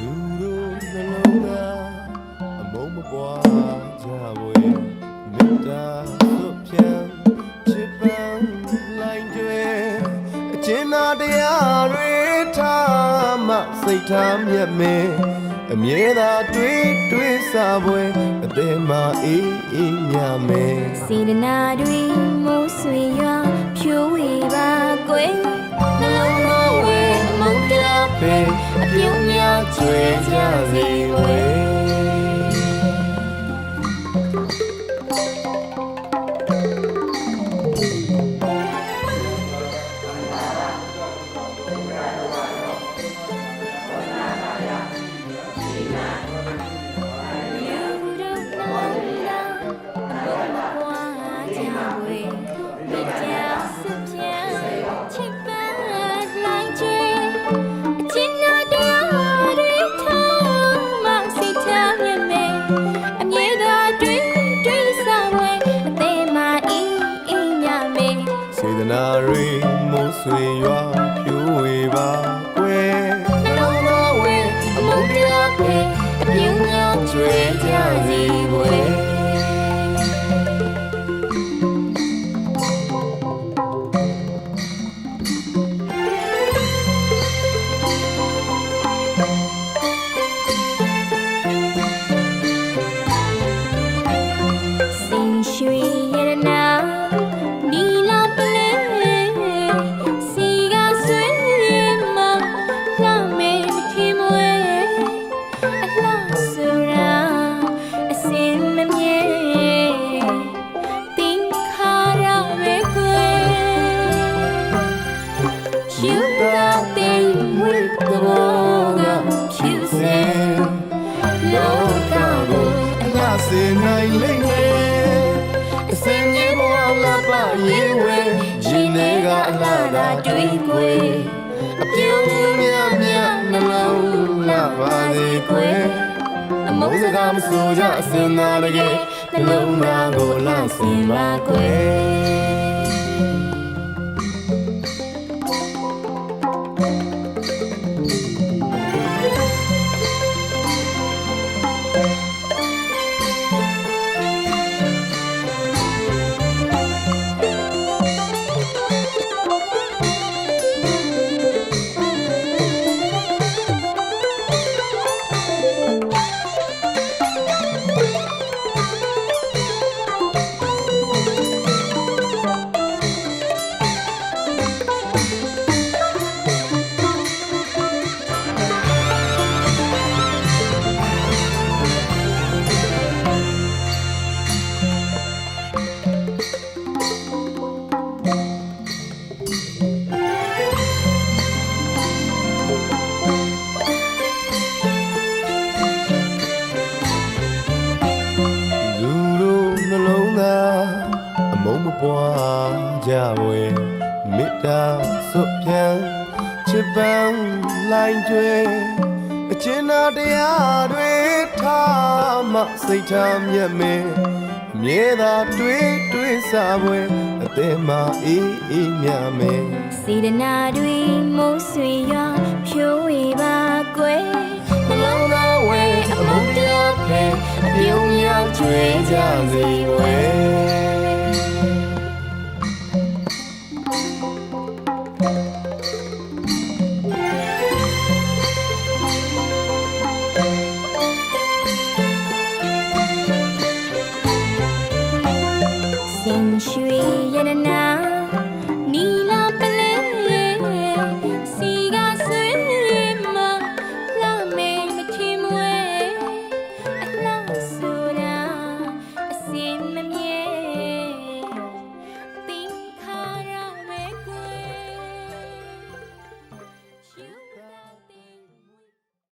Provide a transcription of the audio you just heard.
လူတို့နှလုံးသားအမုန်းမပွားကြဝေမေတ္တာဆွဖြန်းချစ်ပန်းလိုက်တွေအကျဉ်းသာတရားတွေထားမှစိတ်ထားမြတ်မင်း အမြဲသာတွေးတွေးစားပွဲအသေးမှအေးအေးညမယ်စေတနာတွေမိုးဆွေရွာဖြိုးဝေပါကွယ်နှလုံးသားဝဲမုန်းတရားဖေးအပြုံးများကျွေးကြစေဝဲ စေတနာတွေမိုးဆွေရွာဖြိုးဝေပါကွယ်ကျွေးကြစီဝဲစ ယူတာတဲ့ဝိကဘောကဖြူစင်လောကကိုအငါစေနိုင်လိမ့်မယ်အစင်မြေဘဝလာပါရေးဝဲရှင်နေကအလားသာတွေးကွယ်အပြုံးများများနှလုံးလာပါစေကွယ်အမုန်းစကားမဆို ကြဝေမေတ္တာဆွဖြန်းချစ်ပန်းလိုက်ကျွေအကျဉ်းသာတရားတွေထားမှစိတ်ထားမြတ်မင်းအမြဲသာတွေးတွေးစားပွဲအသေးမှအေးအေးမြမယ်စေတနာတွေမိုးဆွေရွာဖြိုးဝေပါကွယ်နှလုံးသားဝဲအမုန်းတရားဖဲအပြုံးများကျွေးကြစီဝဲစ မမြဲ